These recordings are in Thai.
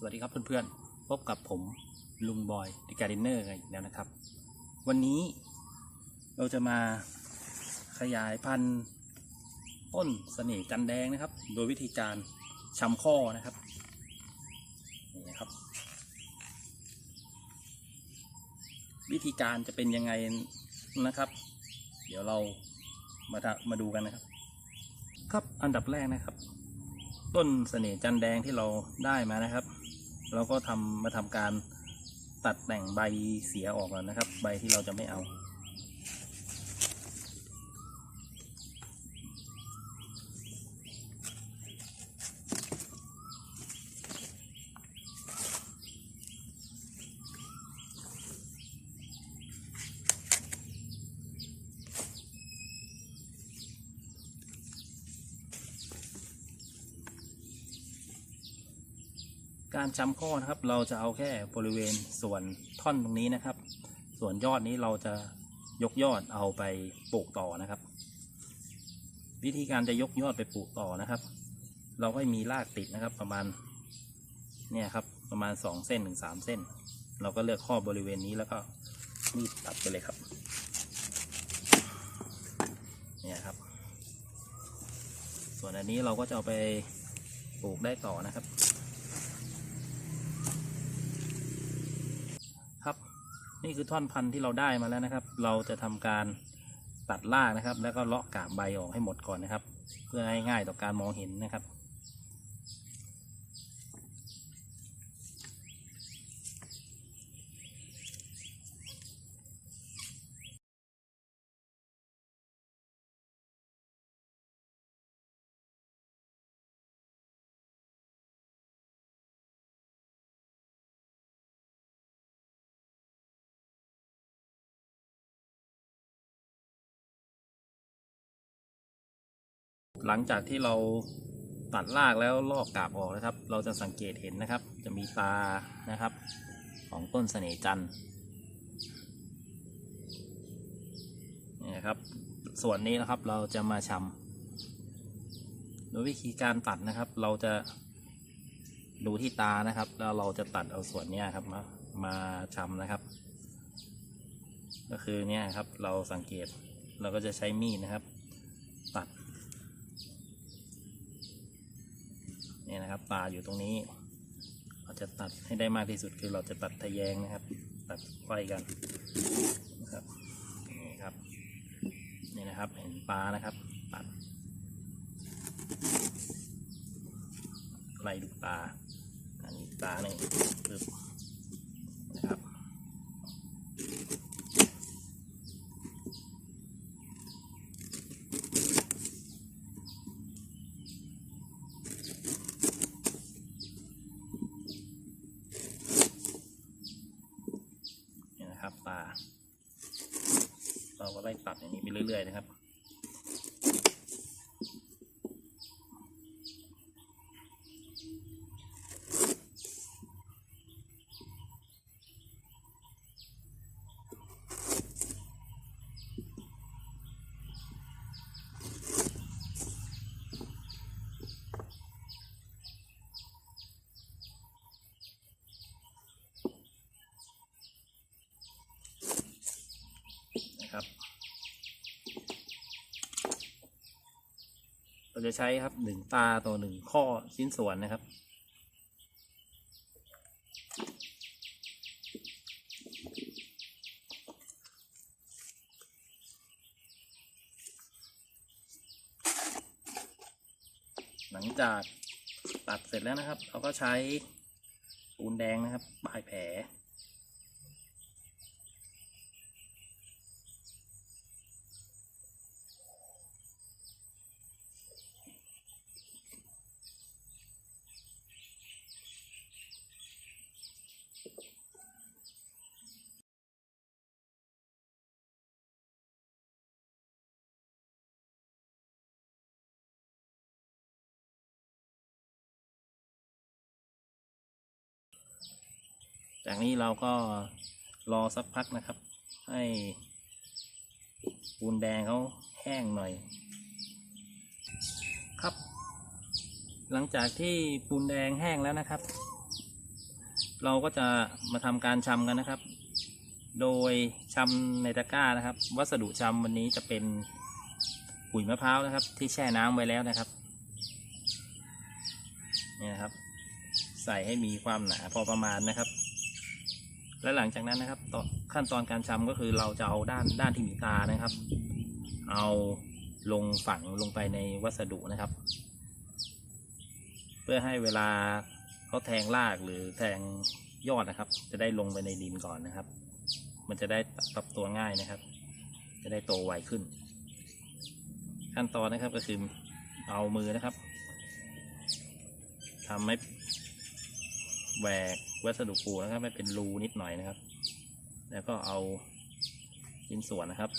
สวัสดีครับเพื่อนๆ พบกับผมลุงบอยดิการ์เนเนอร์อีกแล้วนะครับ วันนี้เราจะมาขยายพันธุ์ต้นเสน่ห์จันแดงนะครับ โดยวิธีการชำข้อนะครับนี่นะครับ วิธีการจะเป็นยังไงนะครับ เดี๋ยวเรามามาดูกันนะครับ ครับอันดับแรกนะครับ ต้นเสน่ห์จันแดงที่เราได้มานะครับ เราก็ทำมาทำการตัดแต่งใบเสียออกแล้วนะครับ ใบที่เราจะไม่เอา การจำข้อนะครับเราจะเอาแค่บริเวณส่วนท่อนตรงนี้นะครับ ส่วนยอดนี้เราจะยกยอดเอาไปปลูกต่อนะครับ วิธีการจะยกยอดไปปลูกต่อนะครับ เราก็มีรากติดนะครับประมาณเนี่ยครับประมาณสองเส้นถึงสามเส้น เราก็เลือกข้อบริเวณนี้แล้วก็มีดตัดไปเลยครับเนี่ยครับ ส่วนอันนี้เราก็จะเอาไปปลูกได้ต่อนะครับ นี่คือท่อนพันธุ์ที่เราได้มาแล้วนะครับ เราจะทำการตัดรากนะครับ แล้วก็เลาะกาบใบออกให้หมดก่อนนะครับ เพื่อให้ง่ายต่อการมองเห็นนะครับ หลังจากที่เราตัดรากแล้วลอกกาบออกนะครับ เราจะสังเกตเห็นนะครับ จะมีตานะครับ ของต้นเสน่จันนี่นะครับ ส่วนนี้นะครับเราจะมาชำโดยวิธีการตัดนะครับ เราจะดูที่ตานะครับ แล้วเราจะตัดเอาส่วนนี้ครับมามาชำนะครับ ก็คือเนี่ยครับเราสังเกตเราก็จะใช้มีดนะครับ ตัด เนี่ยนะครับตาอยู่ตรงนี้ เราจะตัดให้ได้มากที่สุดคือเราจะตัดทะแยงนะครับ ตัดไขว้กันนะครับนี่ครับนี่นะครับเห็นปลานะครับ ตัดไล่ดูตาอันนี้ตาหนึ่งปึ๊บนะครับ เนี่ยนะครับตา ไล่ตัดอย่างนี้ไปเรื่อยๆนะครับ จะใช้ครับหนึ่งตาต่อหนึ่งข้อชิ้นส่วนนะครับ หลังจากตัดเสร็จแล้วนะครับ เราก็ใช้ปูนแดงนะครับป้ายแผล จากนี้เราก็รอสักพักนะครับ ให้ปูนแดงเขาแห้งหน่อย ครับ หลังจากที่ปูนแดงแห้งแล้วนะครับ เราก็จะมาทำการชำกันนะครับ โดยชำในตะกร้านะครับ วัสดุชำวันนี้จะเป็นขุยมะพร้าวนะครับ ที่แช่น้ำไว้แล้วนะครับนี่นะครับ ใส่ให้มีความหนาพอประมาณนะครับ และหลังจากนั้นนะครับต่อขั้นตอนการชำก็คือเราจะเอาด้านด้านที่มีตานะครับ เอาลงฝังลงไปในวัสดุนะครับ เพื่อให้เวลาเขาแทงรากหรือแทงยอดนะครับ จะได้ลงไปในดินก่อนนะครับ มันจะได้ปรับตัวง่ายนะครับ จะได้โตไวขึ้น ขั้นตอนนะครับก็คือเอามือนะครับทำให้ แหวกวัสดุปูนะครับให้เป็นรูนิดหน่อยนะครับ แล้วก็เอาชิ้นส่วนนะครับ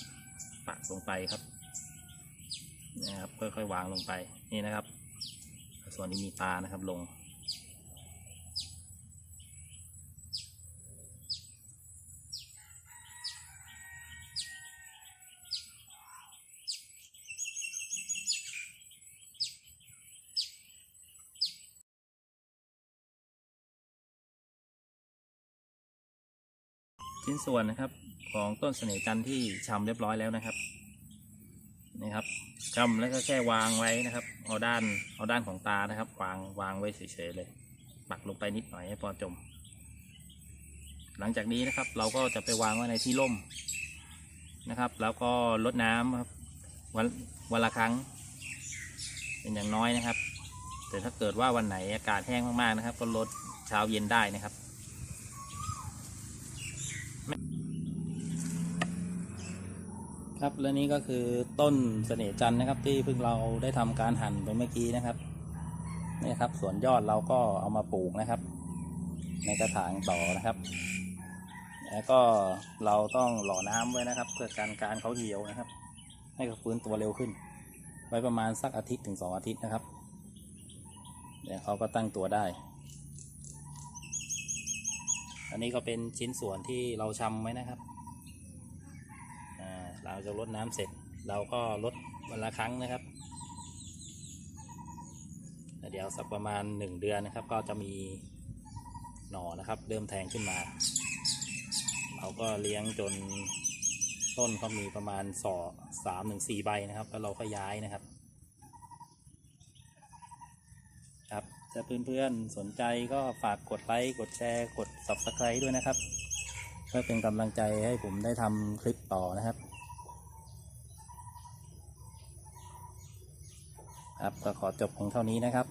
ปักลงไปครับนะครับค่อยๆวางลงไปนี่นะครับ ส่วนที่มีตานะครับลง ชิ้นส่วนนะครับของต้นเสน่ห์จันทร์ที่ชำเรียบร้อยแล้วนะครับนี่ครับชำแล้วก็แค่วางไว้นะครับ เอาด้านเอาด้านของตานะครับ วางวางไว้เฉยๆเลย ปักลงไปนิดหน่อยให้พอจม หลังจากนี้นะครับ เราก็จะไปวางไว้ในที่ร่มนะครับ แล้วก็ลดน้ำครับวันวันละครั้ง เป็นอย่างน้อยนะครับ แต่ถ้าเกิดว่าวันไหนอากาศแห้งมากๆนะครับ ก็ลดเช้าเย็นได้นะครับ ครับและนี่ก็คือต้นเสน่จันนะครับ ที่เพิ่งเราได้ทำการหั่นไปเมื่อกี้นะครับนี่ครับ ส่วนยอดเราก็เอามาปลูกนะครับ ในกระถางต่อนะครับ แล้วก็เราต้องหล่อน้ำไว้นะครับ เพื่อการการเขาเหี่ยวนะครับ ให้เขาฟื้นตัวเร็วขึ้น ไว้ประมาณสักอาทิตย์ถึงสองอาทิตย์นะครับเดี๋ยวเขาก็ตั้งตัวได้ อันนี้ก็เป็นชิ้นส่วนที่เราชำไว้นะครับ อ่าเราจะลดน้ำเสร็จ เราก็ลดวันละครั้งนะครับ เดี๋ยวสักประมาณหนึ่งเดือนนะครับ ก็จะมีหน่อนะครับ เริ่มแทงขึ้นมา เราก็เลี้ยงจนต้นเขามีประมาณสอสามถึงสี่ใบนะครับ แล้วเราก็ย้ายนะครับ ครับถ้าเพื่อนๆสนใจก็ฝากกดไลค์กดแชร์ กด subscribe ด้วยนะครับเพื่อเป็นกำลังใจให้ผมได้ทำคลิปต่อนะครับ ครับก็ขอจบของเท่านี้นะครับ